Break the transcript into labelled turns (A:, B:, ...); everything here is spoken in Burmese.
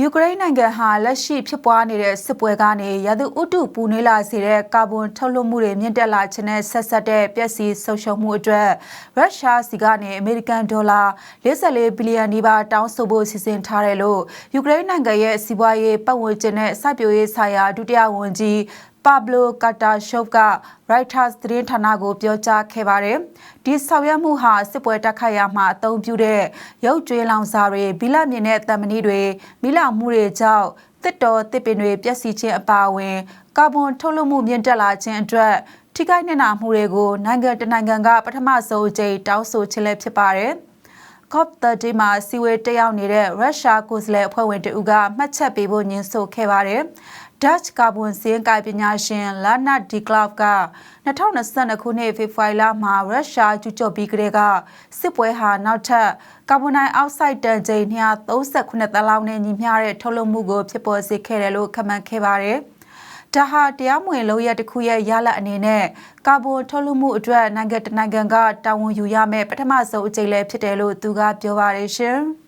A: ယူကရိန်းနိုင်ငံဟာလက်ရှိဖြစ်ပွားနေတဲ့စစ်ပွဲကနေရာသီဥတုပူနွေးလာစေတဲ့ကာဗွန်ထုတ်လွှတ်မှုတွေမြင့်တက်လာခြင်းနဲ့ဆက်ဆက်တဲ့ပျက်စီးဆုံးရှုံးမှုအတွက်ရုရှားစီကနေအမေရိကန်ဒေါ်လာ44ဘီလီယံနီးပါးတောင်းဆိုဖို့စီစဉ်ထားတယ်လို့ယူကရိန်းနိုင်ငံရဲ့စီးပွားရေးပတ်ဝန်းကျင်နဲ့စိုက်ပျိုးရေးဆိုင်ရာဒုတိယဝန်ကြီး ပါဘလိုကာတာရှော့က Reuters သတင်းဌာနကိုပြောကြားခဲ့ပါတယ်။ဒီဆောင်ရွက်မှုဟာစစ်ပွဲတက်ခတ်ရမှာအသုံးပြုတဲ့ရုပ်ကြွေးလောင်စာတွေဘီလမြင်တဲ့တံမဏိတွေမိလောင်မှုတွေကြောင့်တစ်တော်တစ်ပင်တွေပျက်စီးခြင်းအပါအဝင် ကာဗွန်ထုတ်လွှတ်မှုမြင့်တက်လာခြင်းအတွက်ထိခိုက်နေတာမှုတွေကိုနိုင်ငံတနိုင်ငံကပထမဆုံးအကြိမ်တောင်းဆိုခြင်းလည်းဖြစ်ပါတယ်။ COP30 မှာစီဝေးတက်ရောက်နေတဲ့ရုရှားကိုယ်စားလှယ်အဖွဲ့ဝင်တဦးကမှတ်ချက်ပေးဖို့ညှင်းဆိုခဲ့ပါတယ်။ Dutch ကာဗွန်စင်းကိုင်ပညာရှင် Lana De Klaaf က2022ခုနှစ်ဖေဖော်ဝါရီလမှာရုရှားကျူးကျော်ပြီးကတည်းကစစ်ပွဲဟာနောက်ထပ်ကာဗွန်ဒိုင်အောက်ဆိုက်တန်ချိန်238သန်းလောက်နဲ့ညီမျှတဲ့ထုတ်လွှတ်မှုကိုဖြစ်ပေါ်စေခဲ့တယ်လို့ခန့်မှန်းခဲ့ပါတယ်။ ဒါဟာတရားမဝင်လုပ်ရတစ်ခုရဲ့ရလဒ်အနေနဲ့ကာဗွန်ထုတ်လွှတ်မှုအတွက်နိုင်ငံတကာကတာဝန်ယူရမယ့်ပထမဆုံးအကြိမ်လည်းဖြစ်တယ်လို့သူကပြောပါတယ်ရှင်။